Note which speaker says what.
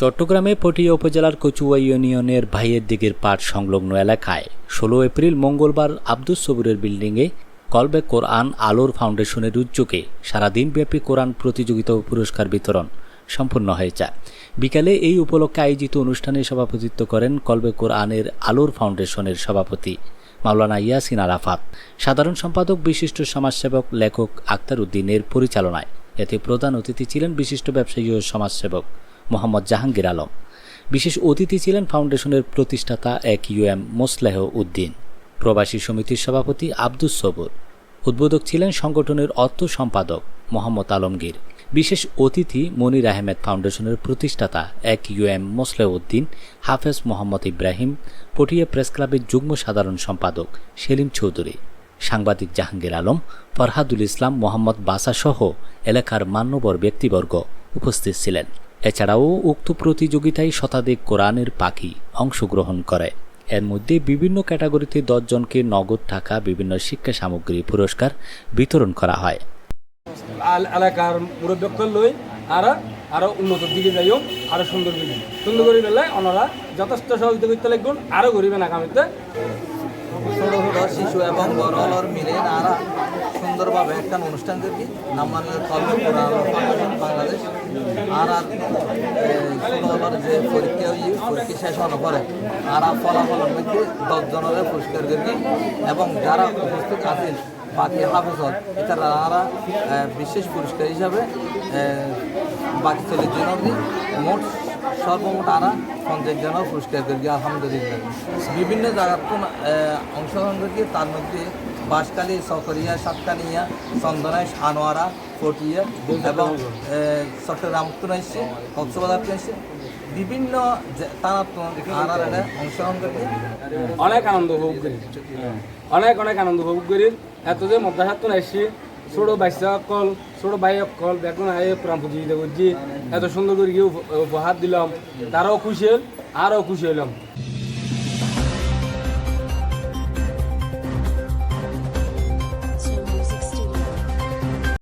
Speaker 1: চট্টগ্রামে পটিয়া উপজেলার কচুয়া ইউনিয়নের ভাইয়ের দিকের পাট সংলগ্ন এলাকায় ষোলো এপ্রিল মঙ্গলবার আব্দুস সবুরের বিল্ডিংয়ে কলবে কোরআন আলোর ফাউন্ডেশনের উদ্যোগে সারাদিনব্যাপী কোরআন প্রতিযোগিতা ও পুরস্কার বিতরণ সম্পন্ন হয়েছে। বিকালে এই উপলক্ষে আয়োজিত অনুষ্ঠানে সভাপতিত্ব করেন কলবে কোরআনের আলোর ফাউন্ডেশনের সভাপতি মাওলানা ইয়াসিন আরাফাত। সাধারণ সম্পাদক, বিশিষ্ট সমাজসেবক, লেখক আক্তার উদ্দিনের পরিচালনায় এতে প্রধান অতিথি ছিলেন বিশিষ্ট ব্যবসায়ী ও সমাজসেবক মোহাম্মদ জাহাঙ্গীর আলম। বিশেষ অতিথি ছিলেন ফাউন্ডেশনের প্রতিষ্ঠাতা এক ইউএম মোসলেহ উদ্দিন। প্রবাসী সমিতির সভাপতি আব্দুস সবুর। উদ্বোধক ছিলেন সংগঠনের অর্থ সম্পাদক মোহাম্মদ আলমগীর। বিশেষ অতিথি মনির আহমেদ ফাউন্ডেশনের প্রতিষ্ঠাতা এক ইউএম মোসলেহ উদ্দিন, হাফেজ মোহাম্মদ ইব্রাহিম, পটিয়া প্রেস ক্লাবের যুগ্ম সাধারণ সম্পাদক সেলিম চৌধুরী। সাংবাদিক জাহাঙ্গীর আলম, ফরহাদুল ইসলাম মোহাম্মদ বাসাসহ এলাকার মান্যবর ব্যক্তিবর্গ উপস্থিত ছিলেন। এছাড়াও উক্ত প্রতিযোগিতায় শতাধিক কোরআনের পাখি অংশগ্রহণ করে। এর মধ্যে বিভিন্ন ক্যাটাগরিতে দশজনকে নগদ টাকা, বিভিন্ন শিক্ষা সামগ্রী পুরস্কার বিতরণ করা হয়।
Speaker 2: এলাকার মুরব্বক লই আর, আরও উন্নত দিকে যাইও, আরও সুন্দর করে সুন্দর করে গেলে ওনারা যথেষ্ট সহযোগিতা করতে লাগবেন, আরও গরিবেন আগামীতে
Speaker 3: শিশু এবং বড় হলর মিলে নারা সুন্দরভাবে একটা অনুষ্ঠান করি নামানের বাংলাদেশ আর আর ছোট যে পরীক্ষা হই পরীক্ষা শেষ হওয়ার পরে আর ফলাফলের মধ্যে দশ জনের পুরস্কার করি এবং যারা উপস্থিত আছেন বাকি হাফেজত এটারা আরা বিশেষ পুরস্কার হিসাবে বাকি চল্লিশ জনের দিয়ে মোট সর্বমোট আরা পঞ্চাশ পুরস্কার করি আলহামদুলিল্লাহ। বিভিন্ন জায়গার অংশগ্রহণ করি তার মধ্যে বাঁশখালী সকরিয়া সাতকানিয়া চন্দনায় আনোয়ারা পটিয়া এবং চট্টগ্রাম তো এসছে কক্সবাজার তো এসছে বিভিন্ন আরা অংশগ্রহণ করি
Speaker 2: অনেক আনন্দ উপভোগ করি। অনেক অনেক আনন্দ উপভোগ করি। এত যে মধ্যাসাত্ত আসছি, ছোট বাচ্চা, অকল ছোট ভাই কল দেখুন আয়ে প্রাণ দেবো যে এত সুন্দর করে উপহার দিলাম। তারাও খুশি হল, আরও খুশি হলাম।